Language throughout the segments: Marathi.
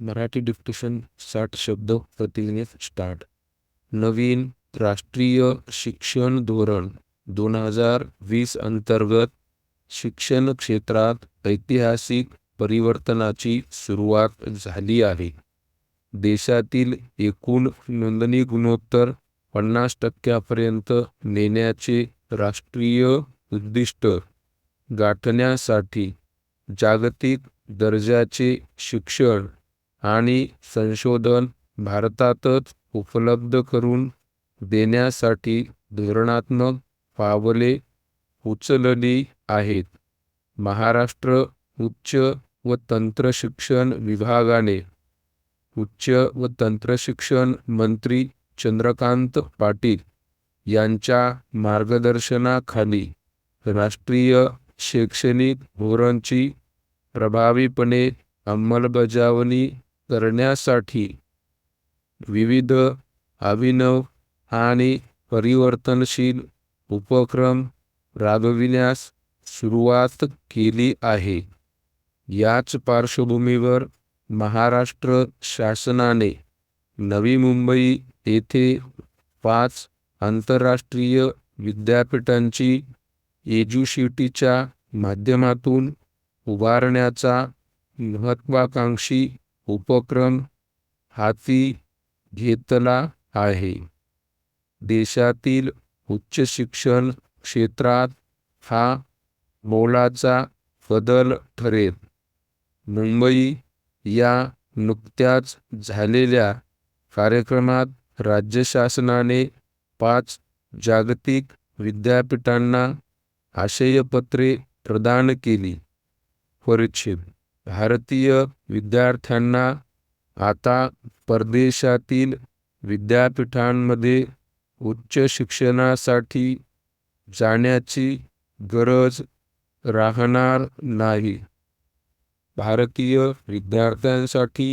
मराठी डिक्टेशन साठ शब्द प्रति स्टार्ट नवीन राष्ट्रीय शिक्षण धोरण दोन हजार वीस अंतर्गत शिक्षण क्षेत्रात ऐतिहासिक परिवर्तनाची सुरुवात झाली आहे. देशातील एकूण नोंदणी गुणोत्तर पन्नास टक्क्यापर्यंत नेण्याचे राष्ट्रीय उद्दिष्ट गाठण्यासाठी जागतिक दर्जाचे शिक्षण आणि संशोधन भारतातच उपलब्ध करून देण्यासाठी धोरणात्मक पावले उचलली आहेत. महाराष्ट्र उच्च व तंत्रशिक्षण विभागाने उच्च व तंत्रशिक्षण मंत्री चंद्रकांत पाटील यांच्या मार्गदर्शनाखाली राष्ट्रीय शैक्षणिक धोरणची प्रभावीपणे अंमलबजावणी करण्यासाठी विविध अभिनव आणि परिवर्तनशील उपक्रम राबविण्यास सुरुवात केली आहे. याच पार्श्वभूमीवर महाराष्ट्र शासनाने नवी मुंबई येथे पाच आंतरराष्ट्रीय विद्यापीठांची एज्युशिटीच्या माध्यमातून उभारण्याचा महत्त्वाकांक्षी उपक्रम हाती घेतला आहे. देशातील उच्च शिक्षण क्षेत्रात हा मोलाचा बदल ठरेल. मुंबई या नुकत्याच झालेल्या कार्यक्रमात राज्य शासनाने पाच जागतिक विद्यापीठांना आशयपत्रे प्रदान केली. परिच्छेद भारतीय विद्यार्थ्यांना आता परदेशातील विद्यापीठांमध्ये उच्च शिक्षणासाठी जाण्याची गरज राहणार नाही. भारतीय विद्यार्थ्यांसाठी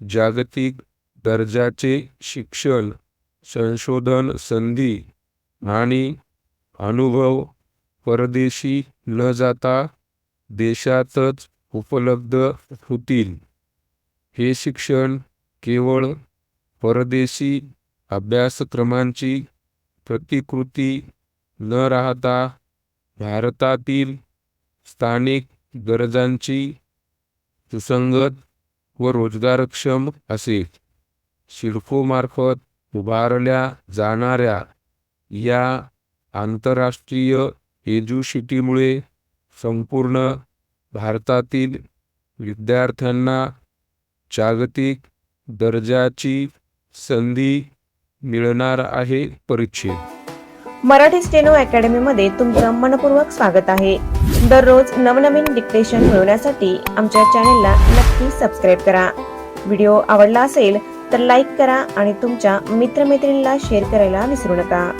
जागतिक दर्जाचे शिक्षण संशोधन संधी आणि अनुभव परदेशी न जाता देशातच उपलब्ध होतील. हे शिक्षण केवळ परदेशी अभ्यासक्रमांची प्रतिकृती न राहता भारतातील स्थानिक गरजांची सुसंगत व रोजगारक्षम असेल सिडकोमार्फत उभारल्या जाणाऱ्या या आंतरराष्ट्रीय एज्युशिटीमुळे संपूर्ण भारतातील विद्यार्थ्यांना जागतिक दर्जाची संधी मिळणार आहे परीक्षेत. मराठी स्टेनो अकॅडमीमध्ये तुमचं मनपूर्वक स्वागत आहे. दररोज नवनवीन डिक्टेशन मिळवण्यासाठी आमच्या चॅनेलला नक्की सबस्क्राईब करा. व्हिडिओ आवडला असेल तर लाईक करा आणि तुमच्या मित्रमैत्रिणीला शेअर करायला विसरू नका.